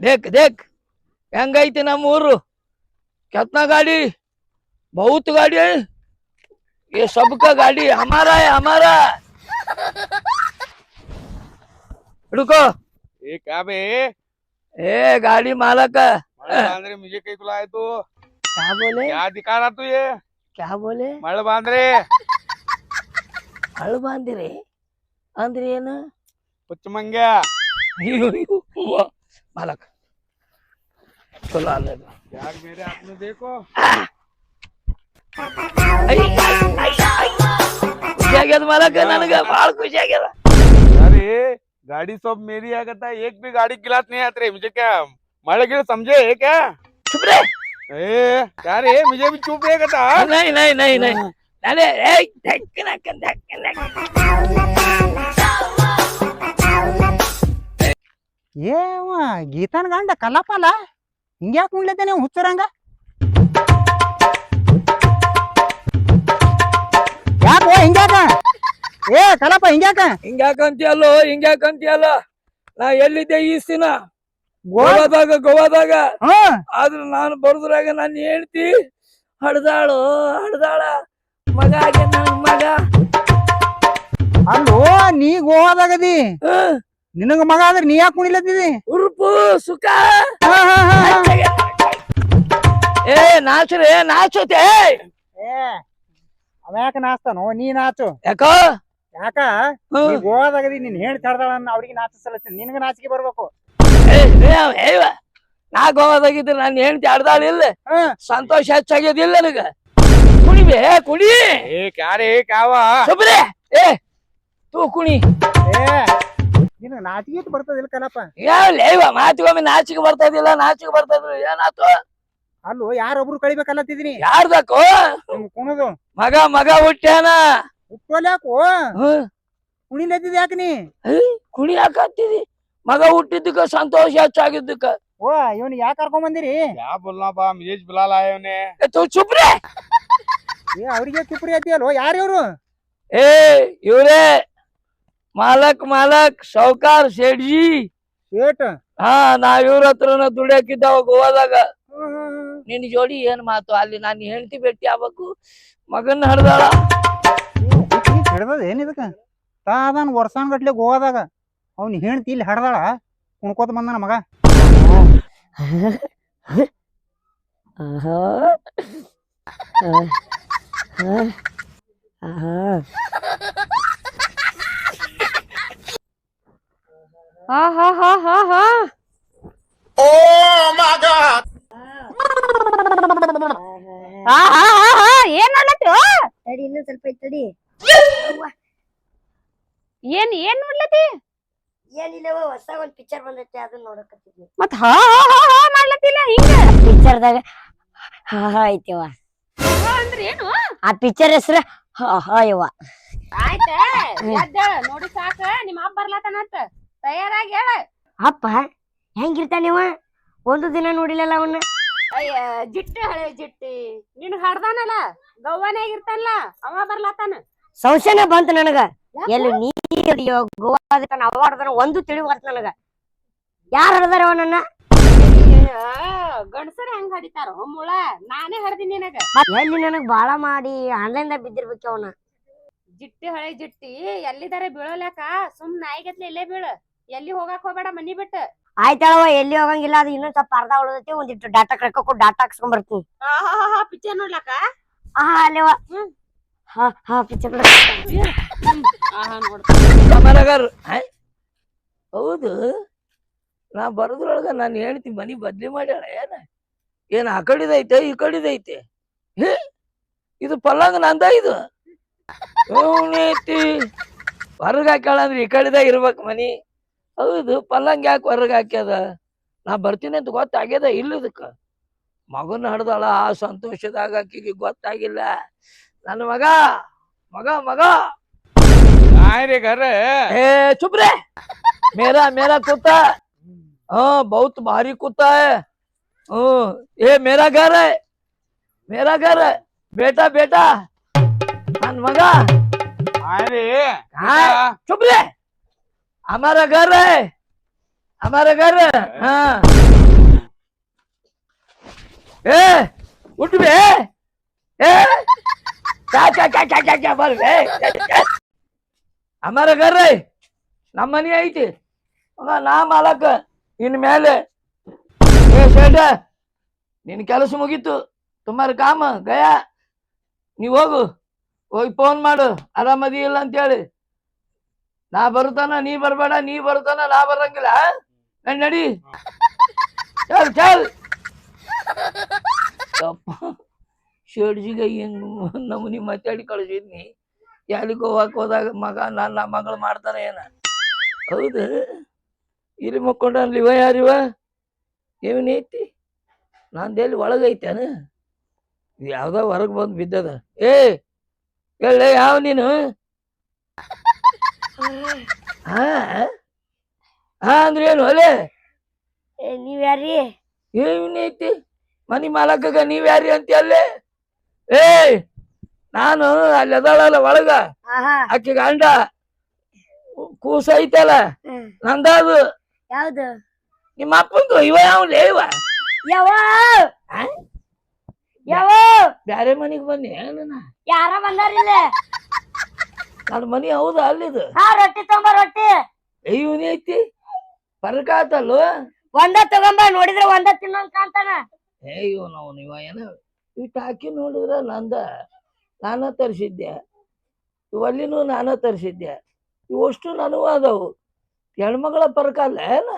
देख देख ಹೆಂಗೈತಿ ನಮ್ಮ ಊರು कितना गाड़ी बहुत गाड़ी है ये सबका गाड़ी हमारा है हमारा रुको ये क्या बे ए गाड़ी मालक है मळ बांद्रे मुझे कहीं बुलाए तू क्या बोले क्या दिखा रहा तू ये क्या बोले मळ बांद्रे ಹಳು ಬಾಂದಿರಿ ಅಂದ್ರೆ ಏನು कुछ मंग्या ಅಯ್ಯೋ, ಅಯ್ಯೋ, ಅವ್ವ. ಮಾಲಕ್ तो चला ले यार मेरे हाथ में देखो। क्या क्या तुम्हारा? कहना का बाढ़ कुछ आ गया अरे गाड़ी सब मेरी आ करता एक भी गाड़ी गिलास नहीं आते मुझे क्या मारे गिर समझे क्या? चुप रे। यार ये मुझे भी चुप है कहता नहीं नहीं नहीं नहीं। हाँ। अरे ए धक कर धक ये ये गीतन गांडा कलापाला ಹಿಂಗ್ಯಾಕ್ ಉಣ್ಲೈತೆ ನೀವು ಹುಚ್ಚರಂಗ? ಯಾಕೋ ಹಿಂಗ್ಯಾಕ? ಏ ಕಲಪ ಹಿಂಗ್ಯಾಕ? ಹಿಂಗ್ಯಾಕಂತೀಯಲ್ಲೋ ಹಿಂಗ್ಯಾಕಂತೀಯಲ್ಲ? ನಾ ಎಲ್ಲಿದ್ದೆ ಈ ದಿನ? ಗೋ ಗೋವಾದಾಗ ಗೋವಾದಾಗ? ಆದ್ರ ನಾನು ಬರುದ್ರಾಗ ನನ್ನ ಹೇಳ್ತಿ ಹಡ್ದಾಳು ಹಡ್ದಾಳ. ಮಗ ಆಗ್ಯ ನನ್ ಮಗ. ಅಲ್ಲೋ ನೀ ಗೋವಾದಾಗದಿ. ನಿನಗ ಮಗ ಆದ್ರೆ ನೀ ಯಾಕೆ ಕುಣಿಲತ್ತಿದಿ ಕಪ್ಪು ಹಾ ಏ ನಾಚ್ರಿ ಏ! ಅವ್ಯಾಕ ನಾಚ್ತಾನೋ? ನೀ ನಾಚು. ಯಾಕೋ? ಯಾಕ? ನೀ ಗೋವಾದಾಗದಿ ನಿನ್ ಹೇಳಿ ತಡ್ದಾಳ ಅವ್ರಿಗೆ ನಾಚಿಸಲತ್ತೀನಿ ನಿನಗ ನಾಚಿಕೆ ಬರ್ಬೇಕು. ನಾ ಗೋವಾದಾಗಿದ್ರೆ ನಾನು ಹೆಂಡತಿ ಆಡ್ದಾಳಿಲ್ಲ ಸಂತೋಷ ಹೆಚ್ಚಾಗಿದಿಲ್ಲ ನನಗ. ಕುಣಿಬೆ ಕುಣಿ. ಏ ಕ್ಯಾರೇ ಕಾವ ಸುಬ್ರೆ ಏ ತೂ ಕುಣಿ. ಏ ನಿನ್ನ ನಾಚಿಗೆ ಬರ್ತದಿಲ್ಲ ಏ ಯಾವ ಮಾತಿಗೊಮ್ಮೆ ನಾಚಿಗೆ ಬರ್ತಾ ಇದಿಲ್ಲ ನಾಚಿಗೆ ಬರ್ತಾ ಇದ್ರು ಏನಾತು ಅಲ್ಲೋ ಯಾರೊಬ್ರು ಕಳಿಬೇಕಲ್ಲತ್ತಿದೀನಿ ಯಾರ್ದಕ್ಕೋ ಕುಣದು ಮಗ ಮಗ ಹುಟ್ಟ್ಯಾನ? ಹುಟ್ಟೋಲ್ಯಾಕೋ ಕುಣಿಲತ್ತಿದ್ ಯಾಕ ನೀ? ಕುಣಿ ಯಾಕ ಮಗ ಹುಟ್ಟಿದ್ದಕ್ಕ ಸಂತೋಷ ಹೆಚ್ಚಾಗಿದ್ದಕ್ಕ. ಓ ಇವನ್ ಯಾಕ ಕರ್ಕೊಂಡ್ ಬಂದಿರಿ? ಯಾ ಬುಲ್ಲಾ ಬಾ ಮಿಜೇಜ್ ಬುಲಾಲ ಇವನೇ ತು ಚುಪ್ರೆ! ಏ ಅವ್ರಿಗೆ ಚುಪ್ರಿ ಅತ್ತಿಯಲ್ವ ಯಾರು ಇವ್ರು? ಏ ಇವ್ರೇ! ಮಾಲಕ್ ಮಾಲಕ್ ಸೌಕಾರ್ ಶೇಡ್ಜಿ ಏಟ್ ಹಾ ನಾವ್ ಇವ್ರ ಹತ್ರನ ದುಡಿಯಾಕಿದ್ದಾವ ಗೋವಾದಾಗ. ನಿನ್ ಜೋಡಿ ಏನ್ ಮಾತು? ಅಲ್ಲಿ ನಾನು ಹೆಂಡತಿ ಭೇಟಿ ಆಗ್ಬೇಕು. ಮಗನ್ ಹಡ್ದಾಳ ಹಿಡ್ದದ ಏನ್ ಇದಕ್ಕ? ತಾ ಅದಾನ ವರ್ಷಾನ್ ಗಟ್ಲೆ ಗೋವಾದಾಗ. ಅವ್ನ ಹೆಂಡತಿ ಇಲ್ಲಿ ಹಡ್ದಾಳ ಕುಣ್ಕೋತ ಬಂದನ ಮಗ. ಹಾ ಹಾ ಹಾ ಹಾ ಹಾ ಆ, ಹಾ ಹಾ ಹಾ ಏನ್ ಮಾಡ್ಲತ್ತಿ ತಡಿ ಇನ್ನೂ ಸ್ವಲ್ಪ ಐತ್ ತಡಿ ಏನ್ ಏನ್ ನೋಡ್ಲತ್ತಿ ಏನಿಲ್ಲವ ಹೊಸ ಒಂದ್ ಪಿಕ್ಚರ್ ಬಂದೈತಿ ಅದನ್ನ ನೋಡಕತ್ತಿದ್ವಿ ಮತ್ ಹಾ ಹಾ ಹಾ ಹಾ ಮಾಡ್ಲತ್ತಿಲ್ಲ ಹಿಂಗ ಪಿಕ್ಚರ್ದಾಗ ಹಾ ಹಾ ಐತಿವ ಹಾ ಅಂದ್ರ ಏನು ಆ ಪಿಕ್ಚರ್ ಹೆಸ್ರ ಹಾ ಹಾ ಯವ್ವ ಆಯ್ತ ಎದ್ದೇಳ ನೋಡಿ ಸಾಕ ನಿಮ್ಮ ಅಪ್ಪ ಬರ್ಲತ್ತಾನಂತ ತಯಾರಾಗಿ ಹೇಳ. ಅಪ್ಪ ಹೆಂಗಿರ್ತಾನಿವ ಒಂದು ದಿನ ನೋಡಿಲ್ಲಲ್ಲ ಅವನ್ನ? ಅಯ್ಯ ಜಿಟ್ಟಿ ಹಳೆ ಜಿಟ್ಟಿ. ನಿನ್ ಹಡ್ದಾನಲ್ಲ? ಗವ್ವಾನ್ಯಾಗ ಇರ್ತಾನಲ್ಲ ಅವ ಬರ್ಲಾತಾನ? ಸಂಶಯನ ಬಂತು ನನಗ. ಎಲ್ಲಿ ನೀ ಹಿಡಿಯೋ ಗೋವಾದ ಅವ ಹೊಡ್ದಾನ ಒಂದು ತಿಳಿ ಬರ್ತ ನನಗ. ಯಾರು ಹಡ್ದಾರ ಅವನನ್ನ ಗಂಡಸರ ಹೆಂಗ್ ಹಡಿತಾರ? ಮುಳ ನಾನೇ ಹಡ್ದಿನಿ ನಿನಗ. ಎಲ್ಲಿ ನನಗ್ ಬಾಳ ಮಾಡಿ ಆನ್ಲೈನ್ ದಾಗ ಬಿದ್ದಿರ್ಬೇಕು ಅವನ. ಜಿಟ್ಟಿ ಹಳೆ ಜಿಟ್ಟಿ ಎಲ್ಲಿದಾರೆ ಬೀಳೋಲ್ಯಾಕ? ಸುಮ್ ನಾಯಿಗತ್ಲೆ ಇಲ್ಲೇ ಬೀಳ. ಎಲ್ಲಿ ಹೋಗಾಕ್ ಹೋಗ್ಬೇಡ ಮನಿ ಬಿಟ್ಟ. ಆಯ್ತಾಳವ ಎಲ್ಲಿ ಹೋಗಂಗಿಲ್ಲ ಅದು ಇನ್ನೊಂದ್ ಸ್ವಲ್ಪ ಅರ್ಧ ಉಳಿದೈತಿ ಒಂದಿಟ್ಟು ಡಾಟಾ ಕಳ್ಕೊಟ್ಟು ಡಾಟಾ ಹಾಕ್ಸ್ಕೊಂಡ್ ಬರ್ತೀನಿ. ಪಿಕ್ಚರ್ ನೋಡ್ಲಕ್ಕ? ಹಾ ಅಲ್ಲಿವ ಹ್ಮ್. ಹಾ ಹಾ ಪಿಕ್ಚರ್ ಆಹಾ ನೋಡ್ ಮನಗಾರ ಹೌದು. ನಾ ಬರೋದ್ರೊಳಗ ನಾನು ಹೇಳ್ತೀನಿ ಮನಿ ಬದ್ಲಿ ಮಾಡ್ಯಾಳ ಏನ? ಏನ್ ಆ ಕಡಿದೈತೆ ಈ ಕಡಿದೈತೆ? ಹೇ? ಇದು ಪಲ್ಲಂಗ ನಂದ ಇದು? ಐತಿ ಹೊರಗ್ ಹಾಕ್ಯಾಳ ಅಂದ್ರೆ ಈ ಕಡೆದಾಗ ಇರ್ಬೇಕು ಮನಿ. ಹೌದು ಪಲ್ಲಂಗ್ ಯಾಕೆ ಹೊರಗೆ ಹಾಕ್ಯದ? ನಾ ಬರ್ತೀನಿ ಅಂತ ಗೊತ್ತಾಗ್ಯದ ಇಲ್ಲದಕ್ಕೆ. ಮಗನ ಹಡ್ದಾಳ ಆ ಸಂತೋಷದಾಗ ಆಕಿಗೆ ಗೊತ್ತಾಗಿಲ್ಲ. ನನ್ನ ಮಗ ಮಗ ಮಗ. ಹೇ ಚುಬ್ರೆ ಮೇರಾ ಮೇರಾ ಕೂತ. ಹಾ ಬಹುತ್ ಭಾರಿ ಕೂತ. ಹ್ಮ್ ಏ ಮೇರಾ ಘರ್ ಮೇರಾ ಘರ್ ಬೇಟಾ ಬೇಟಾ. ನನ್ ಮಗ. ಚುಬ್ರೆ हमारा घर है हमारे घर हाँ ए उठ बे ए क्या क्या क्या क्या क्या क्या बोल बे हमारे घर रहे ನಮ್ಮ ಮನೆ ಐತಿ ಮಗ ನಾ ಮಾಲಕ ಇನ್ ಮೇಲೆ ಏ ಶೇಠ ನಿನ್ ಕೆಲಸ ಮುಗೀತು ತುಮಾರ ಕಾಮ ಗಯಾ ನೀವ್ ಹೋಗು ಹೋಗಿ ಫೋನ್ ಮಾಡು ಆರಾಮದಿ ಇಲ್ಲ ಅಂತೇಳಿ ನಾ ಬರುತ್ತಾನ ನೀ ಬರ್ಬೇಡ ನೀ ಬರುತ್ತಾನ ನಾ ಬರಂಗಿಲ್ಲ ನಡಿ, ಚಲ್ ಚಲ್. ಶೇಡ್ಜಿಗೆ ಹೆಂಗ್ ನಮೂನಿ ಮಾತಾಡಿ ಕಳಿಸಿದ್ನಿ. ಯಾರಿಗೋ ಹೋಗಕ್ ಹೋದಾಗ ಮಗ ನನ್ನ ಮಗಳು ಮಾಡ್ತಾನೆ ಏನ? ಹೌದು? ಇಲ್ಲಿ ಮಕ್ಕೊಂಡ ಇವ ಯಾರಿವ? ಏನೈತಿ ನಂದೆಲ್ಲಿ ಒಳಗೈತೇನ ಯಾವ್ದ ಹೊರಗ್ ಹೊರಗೆ ಬಂದು ಬಿದ್ದದ. ಏ ಹೇಳ ಯಾವ ನೀನು? ಹಾ ಹಾ ಅಂದ್ರೆ ಏನು ಅಲೆ? ನೀವ್ ಯಾರಿ? ಏನೈತಿ ಮನಿ ಮಾಲಕಗ ನೀವ್ ಯಾರಿ ಅಂತ ಅಲ್ಲೇ? ಏಯ್ ನಾನು ಅಲ್ಲಿ ಅದಾಳಲ್ಲ ಒಳಗ. ಆಕಿ ಗಂಡ ಕೂಸ ಐತಲ್ಲ ನಂದಾದು. ಯಾವ್ದು? ನಿಮ್ಮ ಅಪ್ಪಂದು ಇವ ಯಾವ್ಲೇ ಇವ? ಯಾವ? ಯಾವ? ಬ್ಯಾರೆ ಮನಿಗ್ ಬನ್ನಿ ಯಾರ ಬಂದಾರಿಲ್ಲ? ನನ್ನ ಮನಿ ಹೌದಾ ಅಲ್ಲಿದು. ಹಾ ರೊಟ್ಟಿ ತಗೊಂಬ ರೊಟ್ಟಿ. ಇವನೇ ಐತಿ? ಫರ್ಕ ಆತಲ್ಲ ಒಂದ ತಗೊಂಬ ನೋಡಿದ್ರೆ ಒಂದ ತಿನ್ನ ಕಾಣ್ತಾನ. ಏ ಇವನು ಅವನು ಇವ ಏನ? ಈ ಹಾಕಿ ನೋಡಿದ್ರ ನಂದ ನಾನ ತರಿಸಿದ್ದೆ. ಇವಲ್ಲಿನೂ ನಾನ ತರಿಸಿದ್ದೆ. ಇವಷ್ಟು ನನಗೂ ಅದಾವು. ಹೆಣ್ಮಗಳ ಪರ್ಕ ಅಲ್ಲ ಏನ?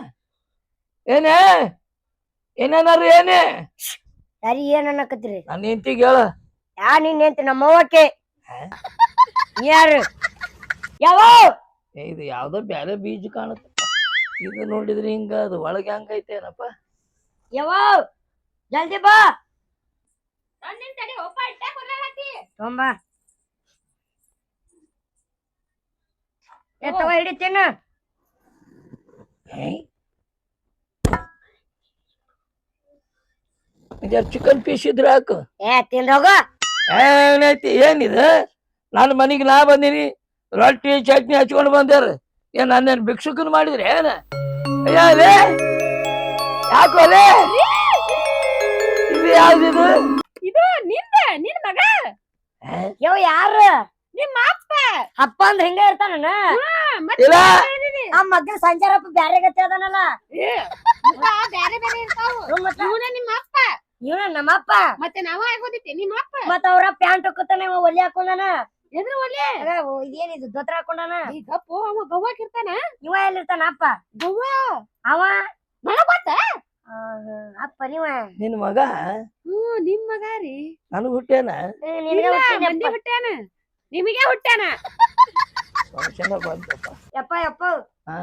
ಏನೇ? ಏನೇನಾರು ಏನೇ? ಸರಿ ಏನ್ ಅನ್ನಕತ್ರಿ ನನ್ನ ಹೆಂಡತಿಗೆ ಹೇಳ. ಯಾ ನಿನ್ ಹೆಂಡ್ತಿ? ನಮ್ಮವ್ವಕ್ಕೆ. ಯಾರು? ಯಾವ? ಇದು ಯಾವ್ದೋ ಬ್ಯಾರೆ ಬೀಜ ಕಾಣುತ್ತೆ. ಇದು ನೋಡಿದ್ರೆ ಹಿಂಗ ಅದು ಒಳಗೆ ಹಂಗೈತೇನಪ್ಪ ಯಾವ? ಜಲ್ದಿ ಬಾ. ತೊಂಬ ಏ ತಗೋ ಚಿಕನ್ ಪೀಸ್ ಇದ್ರೆ ಹಾಕು? ಏ ತಿಂದ್ ಹೋಗು. ಏನೈತಿ ಏನಿದು? ನನ್ನ ಮನೆಗೆ ನಾ ಬಂದೀನಿ ರೊಟ್ಟಿ ಚಟ್ನಿ ಹಚ್ಕೊಂಡು ಬಂದಾರ. ಏನ್ ನನ್ನ ಭಿಕ್ಷುಕನ್ ಮಾಡಿದ್ರಿ ಏನ? ಅಯ್ಯಲೇ ಯಾಕೋಲೆ ಇದು ಯಾವ್ದಿದು ಇದು? ನಿಂದ ನಿನ್ ಮಗ? ಯವ್ ಯಾರು? ನಿಮ್ಮ ಅಪ್ಪ. ಅಪ್ಪ ಅಂದ್ರ ಹಿಂಗ ಇರ್ತಾನ ಮತ್ತೆ ಇಲ್ಲ. ಆ ಮಗ್ಗ ಸಂಚಾರಪ್ಪ ಬ್ಯಾರೆ ಗತಿ ಅದನಲ್ಲ. ಬ್ಯಾರೆ ಬ್ಯಾರೆ ಇರ್ತಾವು. ಇವನ ನಿಮ್ಮ ಅಪ್ಪ. ಇವ್ನ ನಮ್ಮಪ್ಪ. ಮತ್ತೆ ನಾವ ಆಗೋದಿತ್ತೆ ನಿಮ್ಮ ಅಪ್ಪ. ಮತ್ತ ಅವ್ರ ಪ್ಯಾಂಟ್ ಹಾಕೋತಾನ ಇವ ಒಲಿ ಹಾಕೊಂಡಾನ. ಎದ್ರ ಒಲೆ ಇದೇನಿದು ದೋತ್ರ ಹಾಕೊಂಡಾನ? ಈ ಗಪ್ಪು ಅವ ಗವ್ವಾಕ್ ಇರ್ತಾನ ಇವ ಎಲ್ಲಿರ್ತಾನ ಅಪ್ಪ? ಗವ್ವ? ಅವ? ನನಗ್ ಗೊತ್ತ? ಆ, ಅಪ್ಪ ನೀವ? ನಿನ್ ಮಗ? ಹ್ಮ್ ನಿಮ್ ಮಗ ರೀ. ನನಗ್ ಹುಟ್ಟೇನ ನಿಮ್ಗೆ ಹುಟ್ಟಿದ್ಯಪ್ಪ. ಮಂದಿ ಹುಟ್ಟ್ಯಾನ. ನಿಮಗೆ ಹುಟ್ಟ್ಯಾನ? ಫಂಕ್ಷನ್ ಬಂತಪ್ಪ ಯಪ್ಪ ಯಪ್ಪ. ಹಾ?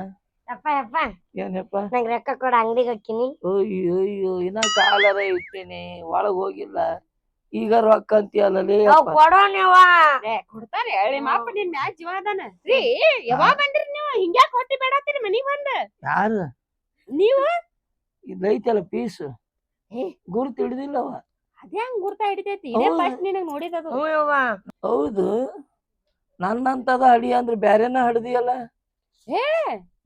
ಯಪ್ಪ ಯಪ್ಪ. ಏನಪ್ಪ ನಂಗ್ ರೊಕ್ಕ ಕೊಡ ಅಂಗಡಿಗೆ ಹಾಕಿನಿ ಅಯ್ಯೋ ಅಯ್ಯೋ ಇನ್ನ ಕಾಲರ ಇಟ್ಟೇನಿ ಒಳಗ್ ಹೋಗಿಲ್ಲ. ಈಗ ರೊಕ್ಕ ಅಂತೀಯಲ್ಲೇ ಕೊಡೋ ನೀವ ಏ ಕೊಡ್ತಾರೆ ನಿಮ್ಮ ಅಪ್ಪ ನಿನ್ ಮ್ಯಾಚ್ ಜೀವ ಅದಾನ. ರೀ ಯಾವಾಗ ಬಂದ್ರಿ ನೀವು? ಹಿಂಗ್ಯಾಕ್ ಹೊಟ್ಟಿ ಬೇಡತ್ತೀರಿ ಮನಿ ಬಂದ? ಯಾರು? ನೀವು? ಇದೈತಲ್ಲ ಪೀಸ್? ಗುರುತ ಹಿಡಿದಿಲ್ಲವ. ಅದೇ ಹಂಗ ಗುರ್ತಾ ಹಿಡಿತೈತಿ. ಇದೇ ಹೌದು. ಫಸ್ಟ್ ನಿನಗ್ ನೋಡಿದದು. ಹೌದು. ನನ್ನಂತದ ಅಡಿ ಅಂದ್ರೆ ಬ್ಯಾರೆನ ಹಡ್ದಿಯಲ್ಲ?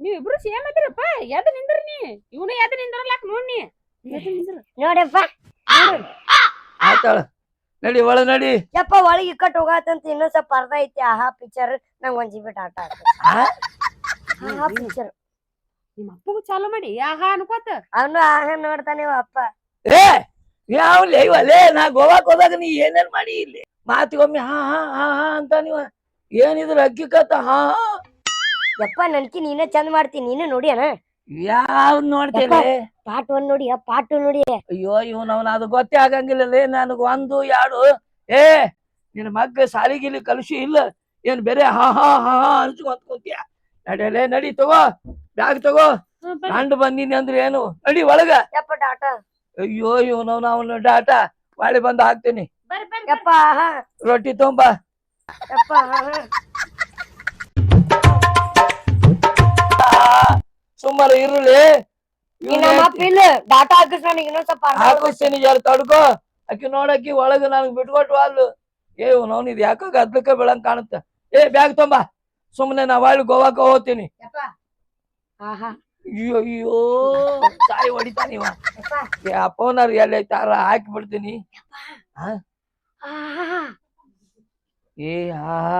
ನೀವ್ ಇಬ್ರು ಸೇಮ್ ಅದಿರಪ್ಪ. ಎದ್ ನಿಂದ್ರಿ ನೀ? ಇವನು ಎದ್ ನಿಂದ್ರಲಾಕ್ ನೋಡ್ನಿ ಎದ್ ನಿಂದ್ರ. ನೋಡಪ್ಪ. ನಡಿ ಒಳ ನಡಿ. ಯಪ್ಪ ಒಳಗೆ ಇಕ್ಕಟ್ ಹೋಗತ್ತಂತ ಇನ್ನೊಂದ್ ಸ್ವಲ್ಪ ಅರ್ಧ ಐತಿ. ಆಹಾ ಪಿಕ್ಚರ್ ನಂಗ್ ಒಂದ್ ಜಿಬಿಟ್ ಆಟ? ಆಹಾ ಪಿಕ್ಚರ್ ನಿಮ್ಮ ಅಪ್ಪಗೂ ಚಾಲು ಮಾಡಿ. ಆಹಾ ಅನ್ಕೋತ. ಅವನು ಆಹಾ ನೋಡ್ತಾನೆ ಅಪ್ಪ. ಏ ಯಾವ್ಲೇ ಲೇ ನಾ ಗೋವಾಕ್ ಹೋದಾಗ ನೀ ಏನೇನ್ ಮಾಡಿ ಇಲ್ಲಿ? ಮಾತಿಗೊಮ್ಮೆ ಹಾ ಹಾ ಹಾ ಹಾ ಅಂತ ನೀವ ಏನಿದ್ರ ಅಕ್ಕಿ ಕತ್ತ ಹಾ ಹಾ. ಯಪ್ಪ ನನ್ಕಿ ನೀನೇ ಚಂದ ಮಾಡ್ತೀನಿ ನೀನು ನೋಡಿಯನ? ಯಾವ್ದ್ ನೋಡ್ತೀನಿ ಪಾಟ್ ಒಂದ್ ನೋಡಿ ಪಾಟ್ ನೋಡಿ. ಅಯ್ಯೋ ಇವನವನ ಅದು ಗೊತ್ತೇ ಆಗಂಗಿಲ್ಲಲೇ ನನಗ್ ಒಂದು ಎರಡು ಏ ನಿನ್ನ ಮಗ್ಗ ಸಾಲಿಗಿಲಿ ಕಲುಷಿ ಇಲ್ಲ. ಏನ್ ಬೇರೆ ಹಾ ಹಾ ಹಾ ಅನ್ಸ್ಕೊಂತ ಕೂತ್ಯ? ನಡಿಯಲೇ ನಡಿ ತಗೋ. ಬ್ಯಾಗ್ ತಗೋ. ಕಂಡು ಬಂದಿನಿ ಅಂದ್ರೆ ಏನು? ನಡಿ ಒಳಗ. ಅಯ್ಯೋ ಇವನವನ ಅವನ ಡಾಟ. ಬಾಳೆ ಬಂದು ಹಾಕ್ತೀನಿ. ರೊಟ್ಟಿ ತೊಂಬ. ಸುಮ್ಮನೆ ಇರುಳಿ. ಇಲ್ಲ ಡಾಟಾ ಹಾಕಿಸ್ ನನಗೆ ಇನ್ನೊಂದ್ ಸ್ವಲ್ಪ ಅರ್ಧ ಹಾಕಿಸ್ತೀನಿ ಜರ ತಡ್ಕೋ. ಆಕಿ ನೋಡಕ್ಕಿ ಒಳಗ ನನಗ್ ಬಿಟ್ಕೊಟ್ಟು ಅಲ್ಲು. ಏ ನೋನ್ ಇದು ಯಾಕೋ ಗದ್ಲಕ್ಕ ಬೆಳಂಗ್ ಕಾಣುತ್ತ. ಏ ಬ್ಯಾಗ್ ತೊಂಬ. ಸುಮ್ಮನೆ ನಾ ಅಲ್ಲಿ ಗೋವಾಕ ಹೋಗ್ತೀನಿ. ಯಪ್ಪ. ಆಹಾ. ಅಯ್ಯೋ ಅಯ್ಯೋ ಸಾಯಿ ಹೊಡಿತಾನ ಇವ. ಏ ಅಪ್ಪನಾರ ಎಲ್ಲಿ ಐತಾರ ಹಾಕಿ ಬಿಡ್ತೀನಿ ಏ ಆಹಾ.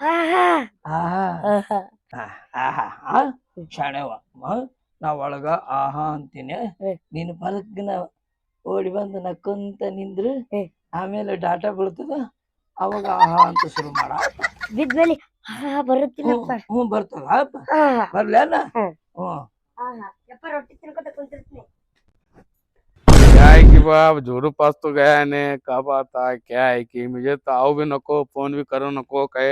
ಆಹಾ. ಆಹಾ. ಆ ಶಾಣೆವ ನಾ ಒಳಗ ಆಹಾ ಅಂತೀನಿ ನೀನು ಬರಕ್ನ ಓಡಿ ಬಂದು ನಕ್ಕಂತ ನಿಂದ್ರು ಆಮೇಲೆ ಡಾಟಾ ಬೀಳ್ತದ ಅವಾಗ ಆಹಾ ಅಂತ ಶುರು ಮಾಡ ಬಿದ್ಮೇಲೆ ಹಾ ಬರುತ್ತಿಲ್ಲಪ್ಪ ಹ್ಞೂ ಬರ್ತದ ಆಪ ಆಹಾ. ಬರ್ಲೇನ ಹ್ಮ್. ಹ್ಞೂ ಆಹಾ. ಯಪ್ಪ ರೊಟ್ಟಿ ತಿನ್ಕೊತ ಕುಂತಿರ್ತೀನಿ क्या है कि बाप जोरू पास तो गया ने कब आता क्या है कि मुझे तो आओ भी नको फोन भी करो नको कहे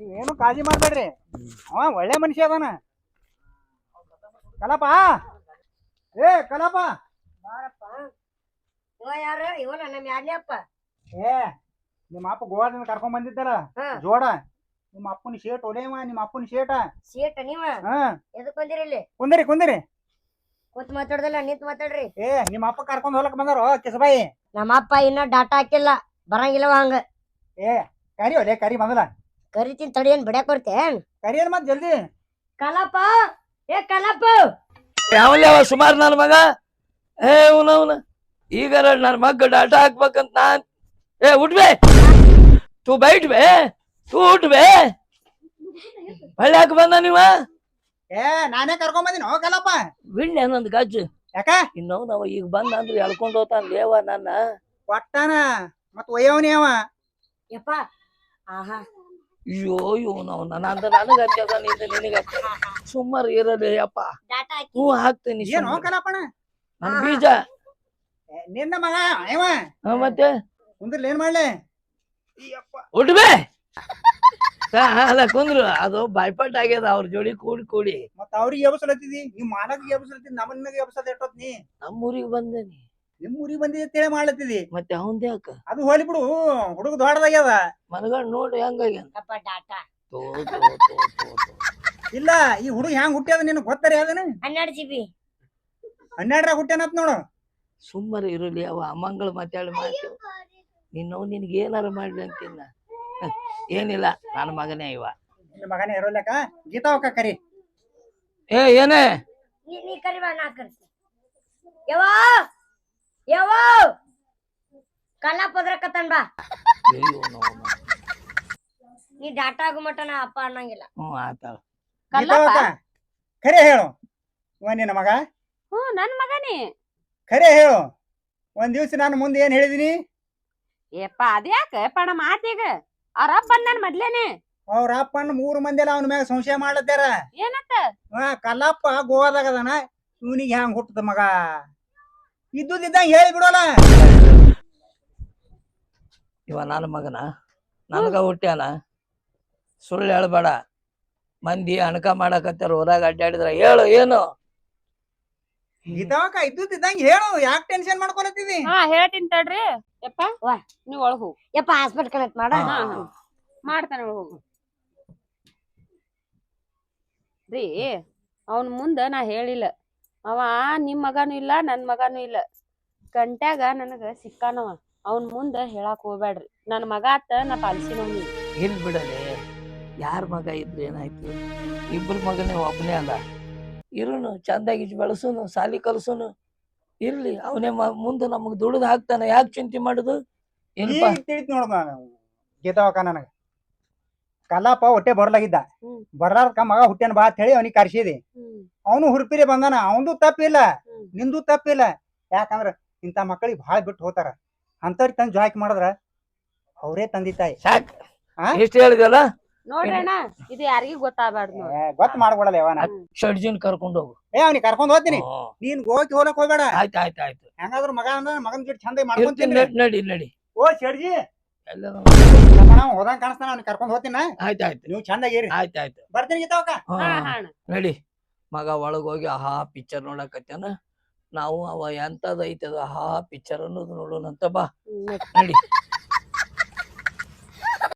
ನೀವೇನು ಕಾಳಜಿ ಮಾಡ್ಬೇಡ್ರಿ. ಅವ ಒಳ್ಳೆ ಮನುಷ್ಯ ಅದಾನ. ಕಲಪ. ಏ ಕಲಪ. ಬಾರಪ್ಪ. ಇವ ಯಾರು? ಇವನ ನಮ್ಮ ಯಾರ್ಲಿ ಅಪ್ಪ ಏ ನಿಮ್ಮ ಅಪ್ಪ ಗೋವಾದಿಂದ ಕರ್ಕೊಂಡ್ ಬಂದಿದ್ದಾರ. ಜೋಡ. ನಿಮ್ಮ ಅಪ್ಪನ ಶೇಟ್ ಒಲೆವ ನಿಮ್ಮ ಅಪ್ಪನ ಶೇಟ. ಸೀಟ್ ನೀವ? ಹಾ. ಎದಕ್ ಬಂದಿರಿ ಇಲ್ಲಿ? ಕುಂದಿರಿ ಕುಂದಿರಿ. ಕೂತ್ ಮಾತಾಡ್ದಲ್ಲ ನಿಂತ್ ಮಾತಾಡ್ರಿ. ಏ ನಿಮ್ಮ ಅಪ್ಪ ಕರ್ಕೊಂಡ್ ಹೋಲಕ್ ಬಂದಾರೋ ಕಿಸಬಾಯಿ? ನಮ್ಮ ಅಪ್ಪ ಇನ್ನ ಡಾಟಾ ಹಾಕಿಲ್ಲ. ಬರಂಗಿಲ್ಲವ ಹಂಗ. ಏ ಕರಿ ಒಲೆ ಕರಿ ಬಂದಲ್ಲ ಕರಿತೀನಿ ತಡಿ ಏನ್ ಬಿಡಕ್ ಬರ್ತೇನ್? ಕರಿಯನ್ ಮತ್ ಜಲ್ದಿ? ಕಲಪ ಏ ಕಲಪ ಯಾವ ಯಾವ ಸುಮಾರು ನನ್ನ ಮಗ? ಏ ಅವನವನ ಈಗ ನನ್ನ ಮಗ ಡಾಟಾ ಹಾಕ್ಬೇಕಂತ ನಾನ್ ಏ ಉಡ್ಬೇ ತೂ ಬೈಟ್ ಬೇ ತೂ ಉಟ್ಬೇ! ಹೊಳ್ಳಿ ಹಾಕಿ ಬಂದ ನೀವ? ಏ ನಾನೇ ಕರ್ಕೊಂಡ್ ಬಂದಿನ. ಕಲಪ್ಪ ಬಿಡ್ಲಿ ಗಜ್ಜ ಗಜ್ಜು. ಯಾಕ? ಇನ್ನವ್ ನಾವ ಈಗ ಬಂದ ಅಂದ್ರೆ ಎಳ್ಕೊಂಡ್ ಹೋತಾನ ಲೇವ ನನ್ನ. ಕೊಟ್ಟಾನ ಮತ್ ಒಯ್ಯವನಿ ಅವ. ಯಪ್ಪ ಆಹಾ. ಅಯ್ಯೋ ಇವನು ನಂದ ನನಗ ಹಚ್ಚದ ನಿಂದ ಹಚ್ಚದ ಸುಮ್ಮರ್ ಇರಲಿ ಅಪ್ಪ. ಡಾಟಾ ಹಾಕ್ತಿ ಹ್ಞೂ ಹಾಕ್ತೀನಿ ಏನು ಕಲಪ್ಪಣ ನನ್ ಬೀಜ. ನಿನ್ನ ಮಗ ಹಾ, ಮತ್ತೆ? ಕುಂದ್ರಲಿ ಏನ್ ಮಾಡ್ಲೆ? ಉಟ್ಬೇ ಅಲ್ಲ ಕುಂದ್ರು. ಅದು ಬಾಯ್ಪಾಟ್ ಆಗ್ಯದ ಅವ್ರ ಜೋಡಿ ಕೂಡಿ ಕೂಡಿ. ಮತ್ತ ಅವ್ರಿಗೆ ಎಬ್ಸಲತ್ತಿದಿ? ನೀವ್ ಮಾಲಕ್ ಎಬ್ಸಲತ್ತಿದ್ ನಮ್ಮನ್ನ ಎಬ್ಸದ ಎಷ್ಟೊತ್ ನೀ? ನಮ್ಮೂರಿಗೆ ಬಂದೇನಿ ನಿಮ್ ಊರಿಗೆ ಬಂದಿದೆ ತಿಳಿ ಮಾಡ್ಲತ್ತಿದಿ. ಮತ್ತೆ ಅವನ್ ಯಾಕ? ಅದು ಹೋಲಿ ಬಿಡು ಹುಡುಗ ದೊಡ್ಡದಾಗ್ಯದ. ಮನಗಂಡ್ ನೋಡಿ ಹೆಂಗಾಗ್ಯಾನ ಯಪ್ಪ ಡಾಟಾ. ತೋ ತೋ ತೋ ತೋ ತೋ. ಇಲ್ಲ ಈ ಹುಡುಗ ಹೆಂಗ್ ಹುಟ್ಟ್ಯಾದ ನಿನ್ ಗೊತ್ತರಿ ಅದನ್ನ? ಹನ್ನೆರಡು ಜಿ ಬಿ. ಹನ್ನೆರಡರಾಗ ಹುಟ್ಟ್ಯಾನತ್ ನೋಡು. ಸುಮ್ಮನೆ ಇರಲಿ ಅವ ಅಮಂಗಳ ಮಾತಾಡಿ ಮಾತು. ನಿನ್ನವ್ ನಿನ್ಗೆ ಏನಾರ ಮಾಡ್ಲಿ ಅಂತಿನ್ನ ಏನಿಲ್ಲ ನನ್ನ ಮಗನೇ ಇವ. ನಿನ್ನ ಮಗನೇ ಇರೋಲ್ಯಾಕ? ಗೀತಾ ಅಕ್ಕ ಕರಿ. ಏ ಏನೇ? ನೀ ನೀ ಕರಿ ಬಾ ನಾ ಕರ್ಸಿ ಯವ್ವ! ಯವ್ವ ಕಲಪ ಅದ್ರಕತ್ತನ್ ಬಾ. ನೀ ಡಾಟಾ ಆಗು ಮಟ ನಾ ಅಪ್ಪ ಅನ್ನಂಗಿಲ್ಲ. ಹ್ಞೂ ಗೀತಾ ಅವಕ್ಕ ಖರೆ ಹೇಳು. ಇವ ನಿನ್ನ ಮಗ? ಹ್ಞೂ ನನ್ ಮಗನೇ. ಖರೆ ಹೇಳು. ಒಂದ್ ದಿವ್ಸ ನಾನು ಮುಂದೆ ಏನ್ ಹೇಳಿದಿನಿ? ಏಪ್ಪ ಅದ್ಯಾಕ? ಪಣ ಮಾತೀಗ. ಅವ್ರ ಅಪ್ಪ ಬಂದಾನ ಮೊದ್ಲೇನೆ. ಅವ್ರ ಅಪ್ಪನ ಮೂರು ಮಂದಿ ಎಲ್ಲ ಅವನ ಮ್ಯಾಗ ಸಂಶಯ ಮಾಡ್ಲತ್ತಾರ. ಏನತ್ತ? ಹಾ ಕಲ್ಲಪ್ಪ ಗೋವಾದಾಗ ಅದಾನ. ಇವನಿಗೆ ಹ್ಯಾಂಗ ಹುಟ್ಟದ ಮಗ? ಇದ್ದುದಿದ್ದಂಗ ಹೇಳಿ ಬಿಡೋಣ ಇವ ನನ್ನ ಮಗನ? ನನಗ ಹುಟ್ಟ್ಯಾನ? ಸುಳ್ಳು ಹೇಳ್ಬೇಡ. ಮಂದಿ ಅಣಕ ಮಾಡಕತ್ತಾರ ಊರಾಗ ಅಡ್ಡಾಡಿದ್ರ ಹೇಳು ಏನು? ಇದಾವಕ ಇದ್ದುದಿದ್ದಂಗ ಹೇಳು ಯಾಕೆ ಟೆನ್ಷನ್ ಮಾಡ್ಕೊಳತ್ತಿದಿ? ಹಾ ಹೇಳ್ತೀನಿ ತಡ್ರಿ. ಯಪ್ಪ ವಾ. ನೀವ್ ಒಳಗ್ ಹೋಗು. ಯಪ್ಪ ಹಾಸ್ಪಿಟಲ್ ಕನೆಕ್ಟ್ ಮಾಡ. ಹಾ. ಹಾ, ಹಾ. ಮಾಡ್ತಾನೆ ಒಳಗ್ ಹೋಗು. ರೀ ಅವನ್ ಮುಂದ ನಾ ಹೇಳಿಲ್ಲ. ಅವ ನಿಮ್ ಮಗನೂ ಇಲ್ಲ ನನ್ ಮಗನೂ ಇಲ್ಲ. ಗಂಟ್ಯಾಗ ನನಗ ಸಿಕ್ಕಾನವ. ಅವನ್ ಮುಂದ ಹೇಳಾಕ್ ಹೋಗ್ಬ್ಯಾಡ್ರಿ. ನನ್ ಮಗ ಆತ ನಾ ಪಾಲಿಸಿನವ್ನಿ ಇಲ್ಲಿ ಬಿಡಲೆ ಯಾರ ಮಗ ಇದ್ರೆ ಏನಾಯ್ತು? ಇಬ್ರು ಮಗನೇ ಒಬ್ಬನೇ ಅಲ್ಲ. ಇರುನು ಚಂದಾಗಿ ಬೆಳೆಸೂನು ಸಾಲಿ ಕಲಸೂನು. ಇರ್ಲಿ ಅವನೇ ಮುಂದೆ ನಮಗ್ ದುಡಿದ್ ಹಾಕ್ತಾನ. ಯಾಕೆ ಚಿಂತೆ ಮಾಡುದು? ತಿಳಿತ್ ನೋಡ ಗೀತಾವಕ್ಕ ನನಗ. ಕಲ್ಲಪ್ಪ ಹೊಟ್ಟೆ ಬರ್ಲಾಗಿದ್ದ. ಬರ್ಲಾರ್ಕ ಮಗ ಹುಟ್ಟ್ಯಾನ ಬಾ ಅಂತ ಹೇಳಿ ಅವನಿಗೆ ಕರ್ಸಿದಿ. ಅವನು ಹುರುಪಿರಿ ಬಂದಾನ ಅವಂದು ತಪ್ಪಿಲ್ಲ. ನಿಂದು ತಪ್ಪಿಲ್ಲ. ಯಾಕಂದ್ರ ಇಂಥ ಮಕ್ಕಳಿಗೆ ಬಹಳ ಬಿಟ್ಟು ಹೋತಾರ ಅಂತವ್ರಿಗೆ ತಂದು ಜಾಯ್ಕ್ ಮಾಡಿದ್ರ ಅವರೇ ತಂದಿ ತಾಯಿ. ಸಾಕ್. ಆ? ಎಷ್ಟು ಹೇಳಿದಲ್ಲ ನೋಡ್ರಿ ಅಣ್ಣ ಇದು ಯಾರಿಗೂ ಗೊತ್ತಾಗ್ಬಾರ್ದು ಏ, ಗೊತ್ತ ಮಾಡ್ಕೊಡಲ್ಲ ಯಾವನ ಷಡ್ಜಿನ್ ಕರ್ಕೊಂಡು ಹೋಗು. ಏ ಅವ್ನಿಗೆ ಕರ್ಕೊಂಡ್ ಹೋಗ್ತೀನಿ. ಹ್ಮ್. ನೀನ್ ಗೋಕಿ ಹೋಲಕ್ ಹೋಗ್ಬೇಡ. ಆಯ್ತ್ ಆಯ್ತ್ ಆಯ್ತು. ಹೆಂಗಾದ್ರು ಮಗ ಅಂದ್ರ ಮಗನ್ ಜೊತೆ ಚಂದ ಇರ್ತೀನಿ ಮಾಡ್ಕೊಂತೀನಿ ನಡಿ ನಡಿ. ನಡಿ ಓ ಶೆಡ್ಜಿ ಎಲ್ಲ ನಾವು ಹೋದಂಗ ಕಾಣಿಸ್ತಾನ ಅವ್ನಿಗೆ ಕರ್ಕೊಂಡ್ ಹೋಗ್ತೀನ? ಆಯ್ತ್ ಆಯ್ತು. ನೀವು ಚಂದಾಗಿರಿ ಆಯ್ತ್ ಆಯ್ತು. ಬರ್ತೀನಿ ಗೀತಾವಕ್ಕ ಹ್ಮ್, ಹಾ ನಡಿ. ಮಗ ಹೋಗಿ ಆಹಾ ಪಿಕ್ಚರ್ ನೋಡಕತ್ತೇನ ನಾವು ಅವ ಎಂತದೈತಿ ಅದ ಆಹಾ ಪಿಕ್ಚರ್ ಅನ್ನೋದು ನೋಡೋಣಂತ ಬಾ. ನಡಿ.